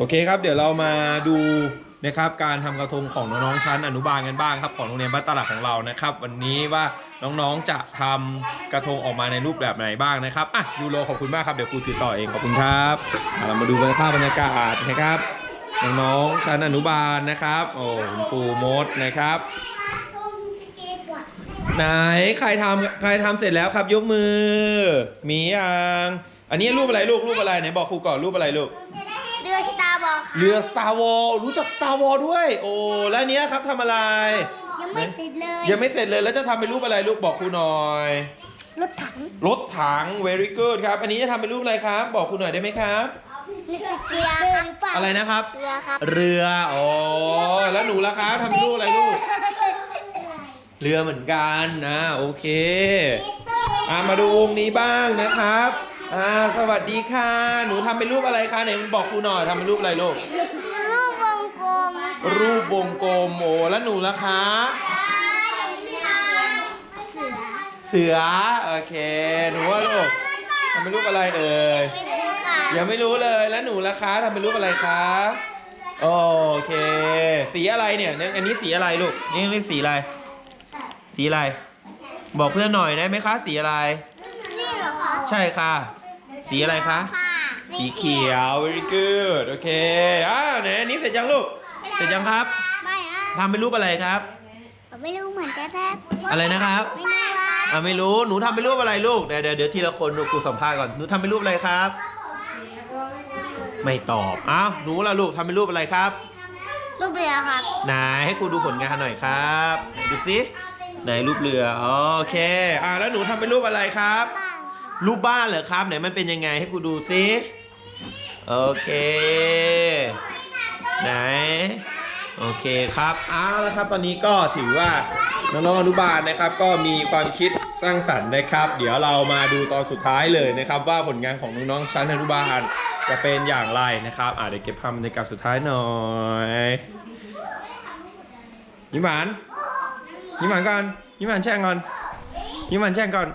โอเคครับ เดี๋ยวเรามาดูนะครับการทำกระทงของน้องๆชั้นอนุบาลกันบ้างครับของโรงเรียนบ้านตลาดของเรานะครับ วันนี้ว่าน้องๆจะทำกระทงออกมาในรูปแบบไหนบ้างนะครับอะยูโรขอบคุณมากครับเดี๋ยวครูถือต่อเองขอบคุณครับเรามาดูกันภาพบรรยากาศนะครับน้องๆชั้นอนุบาลนะครับโอ้คุณครูมดนะครับไหนใครทำใครทำเสร็จแล้วครับยกมือมียังอันนี้รูปอะไรลูกรูปอะไรไหนบอกครูก่อนรูปอะไรลูก รือสตาร์บอกเรือ Star Wars รู้จัก Star Wars ด้วย โอ้แล้วอันเนี้ยครับทำอะไร ยังไม่เสร็จเลยยังไม่เสร็จเลยแล้วจะทำเป็นรูปอะไรลูกบอกครูหน่อย รถถังรถถัง very good ครับ อันนี้จะทำเป็นรูปอะไรครับ บอกครูหน่อยได้ไหมครับ เรือเรือหรือเปล่าอะไรนะครับ เรือครับเรืออ๋อแล้วหนูล่ะครับทำเป็นรูปอะไรลูก เรือเหมือนกันนะ โอเค อ่ามาดูวงนี้บ้างนะครับ อ่าสวัสดีค่ะ หนูทำเป็นรูปอะไรคะไหนบอกครูหน่อยทำเป็นรูปอะไรลูก รูปวงกลมรูปวงกลมโอ้แล้วหนูล่ะคะ เสือเสือโอเค หนูว่าลูกทำเป็นรูปอะไรเอ่ยไม่รู้ค่ะยังไม่รู้เลย แล้วหนูล่ะคะทำเป็นรูปอะไรคะ โอเค สีอะไรเนี่ยเนี่ยอันนี้สีอะไรลูก นี่นี่สีอะไร สีอะไร บอกเพื่อนหน่อยได้ไหมคะ สีอะไร นี่เหรอคะ ใช่ค่ะ สีอะไรคะค่ะสีเขียว very good โอเค อ่าไหนอันนี้เสร็จยังลูก เสร็จยังครับไม่อะทำเป็นรูปอะไรครับผมไม่รู้เหมือนกันแท้อะไรนะครับ ไม่รู้ว่าอ่าไม่รู้ หนูทำเป็นรูปอะไรลูก เดี๋ยวเดี๋ยวเดี๋ยวทีละคนดูครูสัมภาษณ์ก่อน หนูทำเป็นรูปอะไรครับ ไม่ตอบ อ้าว หนูล่ะลูกทำเป็นรูปอะไรครับ รูปเรือครับ ไหนให้ครูดูผลงานหน่อยครับไหนดูสิ ไหนรูปเรือ โอเค อ่าแล้วหนูทำเป็นรูปอะไรครับ รูปบ้านเหรอครับไหนมันเป็นยังไงให้ครูดูสิโอเค ไหน โอเคครับเอาละครับ ตอนนี้ก็ถือว่าน้องๆอนุบาลนะครับ ก็มีความคิดสร้างสรรค์นะครับ เดี๋ยวเรามาดูตอนสุดท้ายเลยนะครับ ว่าผลงานของน้องๆชั้นอนุบาลจะเป็นอย่างไรนะครับอ่าเดี๋ยวเก็บภาพบรรยากาศสุดท้ายหน่อยยิ้มหวานยิ้มหวานก่อนยิ้มหวานแช่งก่อนยิ้มหวานแช่งก่อน